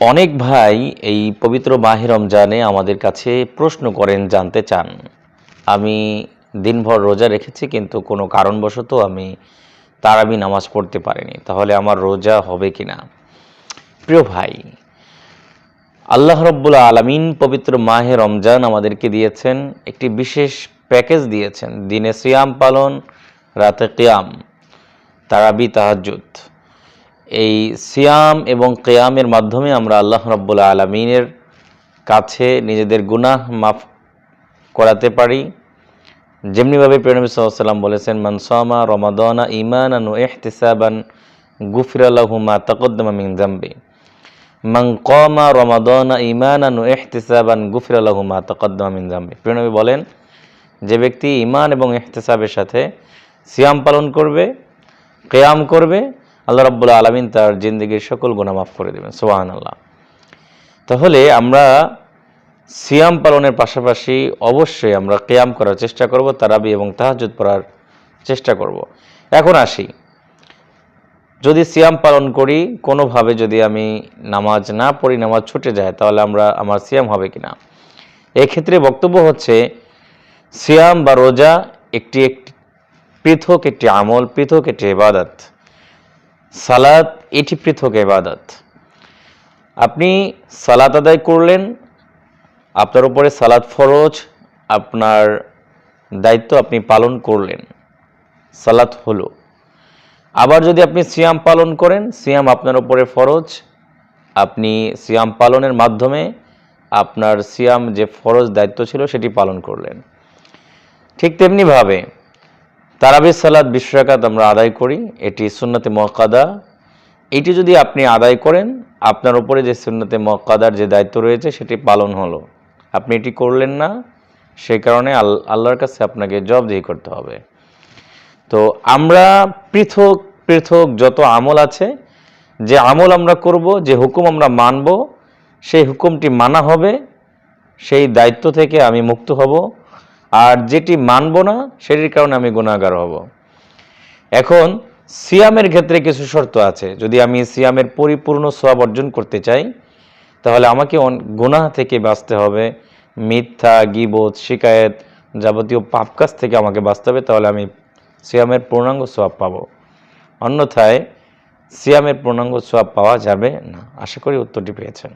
অনেক ভাই এই পবিত্র মাহে রমজানে আমাদের কাছে প্রশ্ন করেন, জানতে চান। আমি দিনভর রোজা রেখেছি, কিন্তু কোনো কারণবশত আমি তারাবি নামাজ পড়তে পারিনি। তাহলে আমার রোজা হবে কি না প্রিয় ভাই, আল্লাহ রব্বুল আলমিন পবিত্র মাহে রমজান আমাদেরকে দিয়েছেন, একটি বিশেষ প্যাকেজ দিয়েছেন। দিনে সিয়াম পালন, রাতে কিয়াম, তারাবি তাহাজ্জুদ। এই সিয়াম এবং কেয়ামের মাধ্যমে আমরা আল্লাহ রব্বুল আলমিনের কাছে নিজেদের গুনাহ মাফ করাতে পারি। যেমনিভাবে প্রেরণবী সাল্লাম বলেছেন মানসামা রমাদানা ইমান আনু এহতিসাবান গুফির আল্লাহুমা তকদ্দমা মিন জাম্বি মান কমা রমাদানা ইমান আনু এহতিসাবান গুফির আল্লাহুমা তকদ্দমা মিন জাম্বি প্রেরণবী বলেন, যে ব্যক্তি ইমান এবং এহতেসাবের সাথে সিয়াম পালন করবে, কেয়াম করবে আল্লাহ রাব্বুল আলমিন তার জিন্দগির সকল গুণা মাফ করে দেবেন সোহান আল্লাহ তাহলে আমরা সিয়াম পালনের পাশাপাশি অবশ্যই আমরা কেয়াম করার চেষ্টা করব, তারাবি এবং তাহাজুদ পড়ার চেষ্টা করব। এখন আসি, যদি সিয়াম পালন করি, কোনোভাবে যদি আমি নামাজ না পড়ি, নামাজ ছুটে যায়, তাহলে আমরা, আমার সিয়াম হবে কি না এক্ষেত্রে বক্তব্য হচ্ছে, সিয়াম বা রোজা একটি একটি পৃথক একটি আমল, পৃথক একটি ইবাদত। সালাত এটি পৃথক ইবাদত। আপনি সালাত আদায় করলেন, আপনার উপরে সালাত ফরজ, আপনার দায়িত্ব আপনি পালন করলেন, সালাত হলো। আবার যদি আপনি সিয়াম পালন করেন, সিয়াম আপনার উপরে ফরজ, আপনি সিয়াম পালনের মাধ্যমে আপনার সিয়াম যে ফরজ দায়িত্ব ছিল সেটি পালন করলেন। ঠিক তেমনিভাবে তারাবি সালাদ বিশ্বরাকাত আমরা আদায় করি। এটি সুন্নতে মক্কাদা এটি যদি আপনি আদায় করেন, আপনার উপরে যে সুন্নতে মক্কাদার যে দায়িত্ব রয়েছে, সেটি পালন হলো। আপনি এটি করলেন না সেই কারণে আল, আল্লাহর কাছে আপনাকে জবাবদিহি করতে হবে। তো আমরা পৃথক পৃথক যত আমল আছে, যে আমল আমরা করব, যে হুকুম আমরা মানব, সেই হুকুমটি মানা হবে, সেই দায়িত্ব থেকে আমি মুক্ত হব। আর যেটি মানব না, সেটির কারণে আমি গুণাগার হব। এখন, সিয়ামের ক্ষেত্রে কিছু শর্ত আছে। যদি আমি সিয়ামের পরিপূর্ণ সোয়াব অর্জন করতে চাই, তাহলে আমাকে গুনাহ থেকে বাঁচতে হবে। মিথ্যা গিবোধ শিকায়েত যাবতীয় পাপ কাজ থেকে আমাকে বাঁচতে হবে, তাহলে আমি সিয়ামের পূর্ণাঙ্গ সোয়াব পাবো। অন্যথায়, সিয়ামের পূর্ণাঙ্গ সোয়াব পাওয়া যাবে না। আশা করি উত্তরটি পেয়েছেন।